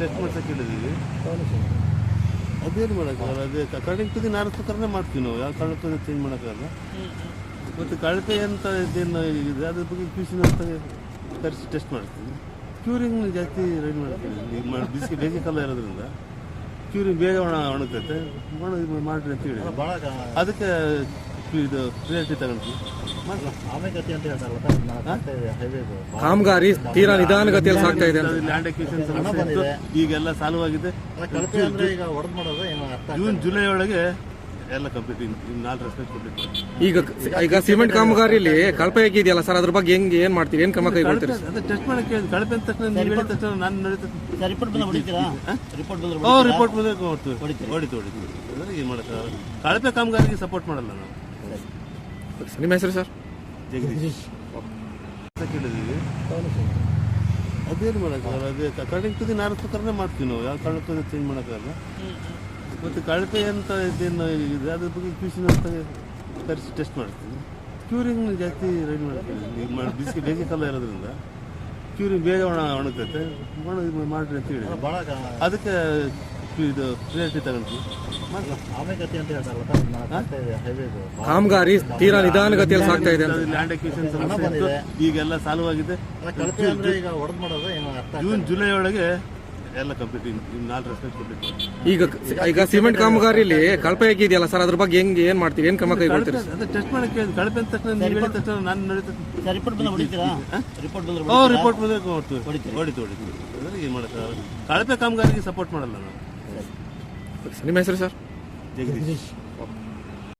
Test ಮಾಡ್ಸಕ್ಕೆ ಹೇಳಿದ್ದೀವಿ. ಅದೇನು ಮಾಡೋಕ್ಕಾಗಲ್ಲ ಅದೇ ಅಕಾರ್ಡಿಂಗ್ ಟು ದಿ ಪ್ರಕಾರನೇ ಮಾಡ್ತೀವಿ ನಾವು ಯಾವ ಕಾರಣಕ್ಕೂ ಚೇಂಜ್ ಮಾಡೋಕ್ಕಾಗಲ್ಲ ಮತ್ತು ಕಳಪೆ ಅಂತ ಇದೇನು ಇದೆ ಅದ್ರ ಬಗ್ಗೆ ಪ್ಯೂಸಿನ ಅಂತ ಕರೆಸಿ ಟೆಸ್ಟ್ ಮಾಡ್ತೀವಿ. ಕ್ಯೂರಿಂಗ್ ಜಾಸ್ತಿ ರೆಡಿ ಮಾಡ್ತೀವಿ. ಬಿಸಿ ಬೇಸಿಗೆ ಕಾಲ ಇರೋದ್ರಿಂದ ಕ್ಯೂರಿಂಗ್ ಬೇಗ ಒಣ ಒಣಗ್ತೈತೆ. ಒಣ ಮಾಡ್ರಿ ಅಂತ ಹೇಳಿ. ಅದಕ್ಕೆ ಇದು ಕಾಮಗಾರಿ ತೀರಾ ನಿಧಾನಗತಿಯಲ್ಲಿ ಸಾಗ್ತಾ ಇದೆ ಅಂತ. ಲ್ಯಾಂಡ್ ಅಕ್ವಿಷನ್ ಹಣ ಸಮಸ್ಯೆ ಇತ್ತು. ಬಂದಿದೆ. ಈಗೆಲ್ಲ ಸಾಲ್ವ್ ಆಗಿದೆ ಅಂದ್ರೆ ಈಗ ಹೊಡೆದ್ ಮಾಡೋದು ಏನು ಅರ್ಥ ಜೂನ್ ಜುಲೈ ಒಳಗೆ ಎಲ್ಲ ಕಂಪ್ಲೀಟ್ ನಾಲ್ಕು ರಸ್ತೆ ಕಂಪ್ಲೀಟ್ ಈಗ ಈಗ ಸಿಮೆಂಟ್ ಕಾಮಗಾರಿಯಲ್ಲಿ ಕಳಪೆ ಆಗಿದೆಯಲ್ಲ ಸರ್? ಅದ್ರ ಬಗ್ಗೆ ಹೆಂಗ್ ಏನ್ ಮಾಡ್ತೀರಿ? ಏನ್ ಕ್ರಮ ಕೈಗೊಳ್ತೀರಿ ಅದೇ ಟೆಸ್ಟ್ ಮಾಡಕ್ಕೆ ಕಳಪೆ ಅಂತ ತಕ್ಷಣ ನೀವು ಹೇಳಿದ ತಕ್ಷಣ ನಾನು ನಡೀತದೆ ರಿಪೋರ್ಟ್ ಬಂದ್ರೆ ಹೊಡಿತು ಹೊಡಿತು ಅಂದ್ರೆ ಏನು ಮಾಡೋಕ್ಕಾಗಲ್ಲ. ಕಳಪೆ ಕಾಮಗಾರಿಗೆ ಸಪೋರ್ಟ್ ಮಾಡಲ್ಲ ನಾವು. ನಿಮ್ಮ ಹೆಸರು ಸರ್? ಜಗದೀಶ್. ಕೇಳಿದ್ದೀವಿ ಅದೇನು ಮಾಡೋಕ್ಕಾಗಲ್ಲ? ಅದೇ ಅಕಾರ್ಡಿಂಗ್ ಟು ದಿ ಮಾಡ್ತೀನಿ ಮಾಡ್ತೀವಿ ನಾವು. ಯಾವ ಕಾರಣಕ್ಕೂ ಚೇಂಜ್ ಮಾಡೋಕ್ಕಾಗಲ್ಲ? ಮತ್ತು ಕಳಪೆ ಅಂತ ಇದೇನು ಇದೆ? ಅದ್ರ ಬಗ್ಗೆ ಸಿ ಅಂತ ಕರೆಸಿ ಟೆಸ್ಟ್ ಮಾಡ್ತೀವಿ. ಕ್ಯೂರಿಂಗ್ ಜಾಸ್ತಿ ರೆಡಿ ಮಾಡ್ತೀವಿ. ಈಗ ಮಾಡಿ ಬಿಸಿ ಬೇಸಿಗೆ ಕಾಲ ಇರೋದ್ರಿಂದ ಕ್ಯೂರಿಂಗ್ ಬೇಗ ಒಣ ಒಣಗತ್ತೆ. ಒಣ ಇದು ಮಾಡ್ರಿ ಅಂತ ಹೇಳಿ. ಭಾಳ ಅದಕ್ಕೆ ಇದು ಪ್ರಿಯಾರಿಟಿ ತಗೊಂಡ್ವಿ. ಕಾಮಗಾರಿ ತೀರಾ ನಿಧಾನಗತಿಯಲ್ಲಿ ಸಾಗ್ತಾ ಇದೆ ಲ್ಯಾಂಡ್ ಅಕ್ವಿಷನ್ ಹಣ ಸಮಸ್ಯೆ ಇತ್ತು ಬಂದಿದೆ. ಈಗೆಲ್ಲ ಸಾಲ್ವ್ ಆಗಿದೆ ಅಂದ್ರೆ ಈಗ ಹೊಡೆದ್ ಮಾಡೋದು ಏನು ಅರ್ಥ ಜೂನ್ ಜುಲೈ ಒಳಗೆ ಎಲ್ಲ ಕಂಪ್ಲೀಟ್ ಇನ್ನು ನಾಲ್ಕು ರಸ್ತೆ ಕಂಪ್ಲೀಟ್ ಈಗ ಈಗ ಸಿಮೆಂಟ್ ಕಾಮಗಾರಿಯಲ್ಲಿ ಕಳಪೆ ಆಗಿದೆಯಲ್ಲ ಸರ್? ಅದ್ರ ಬಗ್ಗೆ ಹೆಂಗ್ ಏನ್ ಮಾಡ್ತೀರಿ ಏನ್ ಕ್ರಮ ಕೈಗೊಳ್ತೀರಿ ಅದೇ ಟೆಸ್ಟ್ ಮಾಡಕ್ಕೆ ಕಳಪೆ ತಕ್ಷಣ ನೀವು ಹೇಳಿದ ತಕ್ಷಣ ನಾನು ನಡೀತದೆ ರಿಪೋರ್ಟ್ ಬಂದ್ರೆ ಹೊಡಿತೀರಾ? ರಿಪೋರ್ಟ್ ಬಂದ್ರೆ ಓ ರಿಪೋರ್ಟ್ ಬಂದ್ರೆ ಹೊಡ್ತೀವಿ ಹೊಡಿತೀರಿ. ಹೊಡಿತು ಹೊಡಿತು ಏನು ಮಾಡೋಕ್ಕಾಗಲ್ಲ ಕಳಪೆ ಕಾಮಗಾರಿಗೆ ಸಪೋರ್ಟ್ ಮಾಡಲ್ಲ ನಾವು ನಿಮ್ಮ ಹೆಸರು ಸರ್ ಜಗದೀಶ್